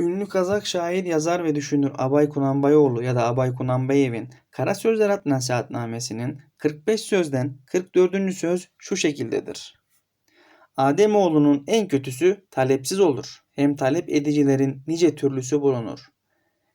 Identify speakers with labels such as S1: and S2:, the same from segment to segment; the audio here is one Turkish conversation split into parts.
S1: Ünlü Kazak şair, yazar ve düşünür Abay Kunanbayoğlu ya da Abay Kunanbayev'in Kara Sözler adlı nasihatnamesinin 45 sözden 44. söz şu şekildedir. Ademoğlunun en kötüsü talepsiz olur. Hem talep edicilerin nice türlüsü bulunur.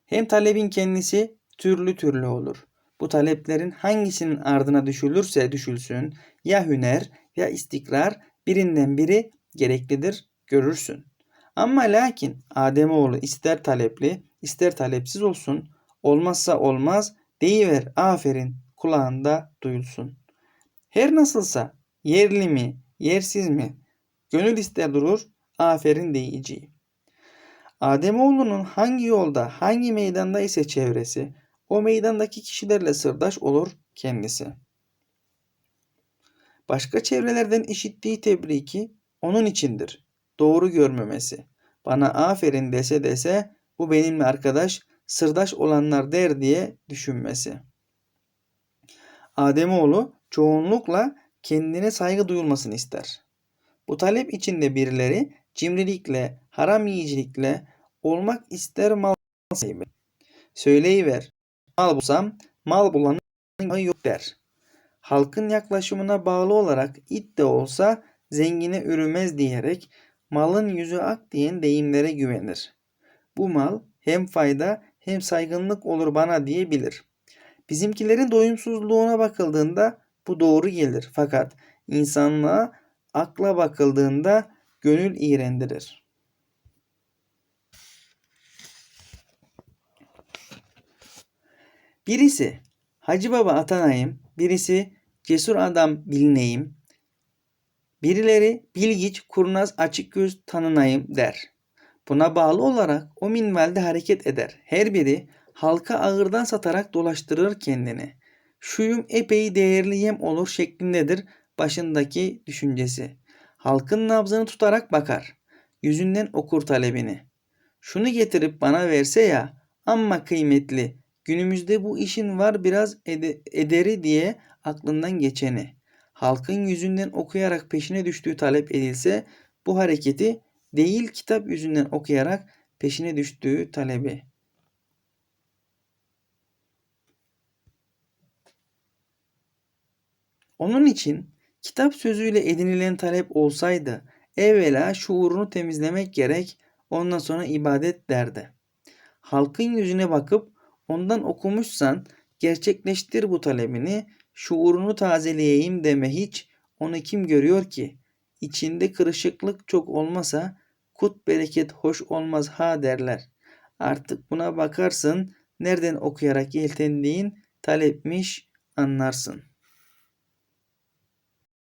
S1: Hem talebin kendisi türlü türlü olur. Bu taleplerin hangisinin ardına düşülürse düşülsün ya hüner ya istikrar birinden biri gereklidir görürsün. Ama lakin Ademoğlu ister talepli ister talepsiz olsun olmazsa olmaz deyiver aferin kulağında duyulsun. Her nasılsa yerli mi yersiz mi gönül ister durur aferin deyici. Ademoğlu'nun hangi yolda hangi meydanda ise çevresi o meydandaki kişilerle sırdaş olur kendisi. Başka çevrelerden işittiği tebriki onun içindir. Doğru görmemesi. Bana aferin dese dese bu benimle arkadaş sırdaş olanlar der diye düşünmesi. Ademoğlu çoğunlukla kendine saygı duyulmasını ister. Bu talep içinde birileri cimrilikle, haram yiyicilikle olmak ister mal sahibi. Söyleyiver, mal bulsam mal bulanın yok der. Halkın yaklaşımına bağlı olarak it de olsa zengine ürümez diyerek malın yüzü ak diyen deyimlere güvenir. Bu mal hem fayda hem saygınlık olur bana diyebilir. Bizimkilerin doyumsuzluğuna bakıldığında bu doğru gelir. Fakat insanlığa akla bakıldığında gönül iğrendirir. Birisi Hacı Baba atanayım, birisi cesur adam bilineyim, birileri bilgiç, kurnaz, açık göz tanınayım der. Buna bağlı olarak o minvalde hareket eder. Her biri halka ağırdan satarak dolaştırır kendini. Şuyum epey değerli yem olur şeklindedir başındaki düşüncesi. Halkın nabzını tutarak bakar. Yüzünden okur talebini. Şunu getirip bana verse ya amma kıymetli. Günümüzde bu işin var biraz ede- ederi diye aklından geçeni. Halkın yüzünden okuyarak peşine düştüğü talep edilse bu hareketi değil kitap yüzünden okuyarak peşine düştüğü talebi. Onun için kitap sözüyle edinilen talep olsaydı evvela şuurunu temizlemek gerek ondan sonra ibadet derdi. Halkın yüzüne bakıp ondan okumuşsan gerçekleştir bu talebini şuurunu tazeleyeyim deme hiç onu kim görüyor ki? İçinde kırışıklık çok olmasa kut bereket hoş olmaz ha derler. Artık buna bakarsın nereden okuyarak yeltendiğin talepmiş anlarsın.''